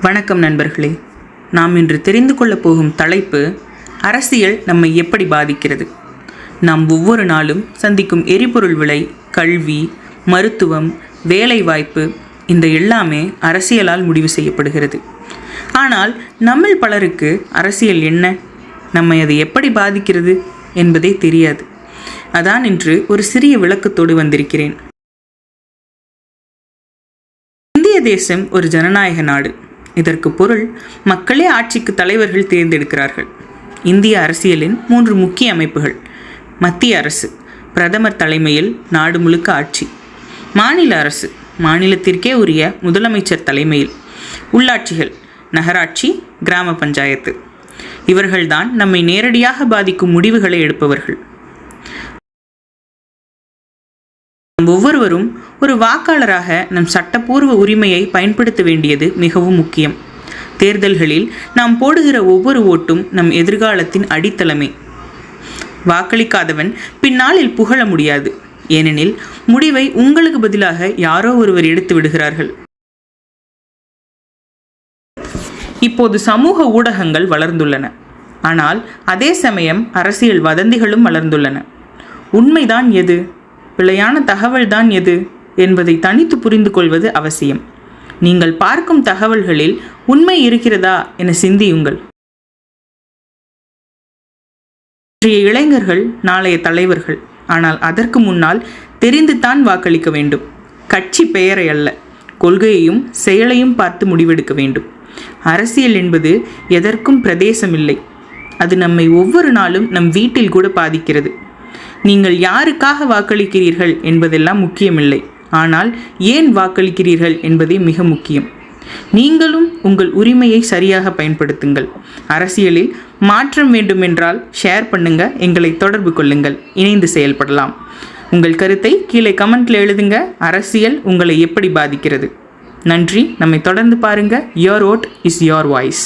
வணக்கம் நண்பர்களே. நாம் இன்று தெரிந்து கொள்ளப் போகும் தலைப்பு அரசியல் நம்மை எப்படி பாதிக்கிறது? நாம் ஒவ்வொரு நாளும் சந்திக்கும் எரிபொருள் விலை கல்வி மருத்துவம் வேலைவாய்ப்பு இந்த எல்லாமே அரசியலால் முடிவு செய்யப்படுகிறது. ஆனால் நம்மில் பலருக்கு அரசியல் என்ன? நம்மை அது எப்படி பாதிக்கிறது என்பதே தெரியாது. அதான் இன்று ஒரு சிறிய விளக்கத்தோடு வந்திருக்கிறேன். இந்திய தேசம் ஒரு ஜனநாயக நாடு. இதற்கு பொருள் மக்களே ஆட்சிக்கு தலைவர்கள் தேர்ந்தெடுக்கிறார்கள். இந்திய அரசியலின் மூன்று முக்கிய அமைப்புகள். மத்திய அரசு பிரதமர் தலைமையில் நாடு முழுக்க ஆட்சி. மாநில அரசு மாநிலத்திற்கே உரிய முதலமைச்சர் தலைமையில். உள்ளாட்சிகள் நகராட்சி கிராம பஞ்சாயத்து. இவர்கள்தான் நம்மை நேரடியாக பாதிக்கும் முடிவுகளை எடுப்பவர்கள். நம் ஒவ்வொருவரும் ஒரு வாக்காளராக நம் சட்டப்பூர்வ உரிமையை பயன்படுத்த வேண்டியது மிகவும் முக்கியம். தேர்தல்களில் நாம் போடுகிற ஒவ்வொரு ஓட்டும் நம் எதிர்காலத்தின் அடித்தளமே. வாக்களிக்காதவன் பின்னாளில் புகழ முடியாது. ஏனெனில் முடிவை உங்களுக்கு பதிலாக யாரோ ஒருவர் எடுத்து விடுகிறார்கள். இப்போது சமூக ஊடகங்கள் வளர்ந்துள்ளன. ஆனால் அதே சமயம் அரசியல் வதந்திகளும் வளர்ந்துள்ளன. உண்மைதான் எது? பிழையான தகவல்தான் எது என்பதை தனித்து புரிந்து கொள்வது அவசியம். நீங்கள் பார்க்கும் தகவல்களில் உண்மை இருக்கிறதா என சிந்தியுங்கள். இன்றைய இளைஞர்கள் நாளைய தலைவர்கள். ஆனால் அதற்கு முன்னால் தெரிந்துதான் வாக்களிக்க வேண்டும். கட்சி பெயரை அல்ல கொள்கையையும் செயலையும் பார்த்து முடிவெடுக்க வேண்டும். அரசியல் என்பது எதற்கும் பிரதேசமில்லை. அது நம்மை ஒவ்வொரு நாளும் நம் வீட்டில் கூட பாதிக்கிறது. நீங்கள் யாருக்காக வாக்களிக்கிறீர்கள் என்பதெல்லாம் முக்கியமில்லை. ஆனால் ஏன் வாக்களிக்கிறீர்கள் என்பதே மிக முக்கியம். நீங்களும் உங்கள் உரிமையை சரியாக பயன்படுத்துங்கள். அரசியலில் மாற்றம் வேண்டுமென்றால் ஷேர் பண்ணுங்க எங்களை தொடர்பு கொள்ளுங்கள் இணைந்து செயல்படலாம். உங்கள் கருத்தை கீழே கமெண்ட்ல எழுதுங்க அரசியல் உங்களை எப்படி பாதிக்கிறது. நன்றி நம்மை தொடர்ந்து பாருங்க your vote is your voice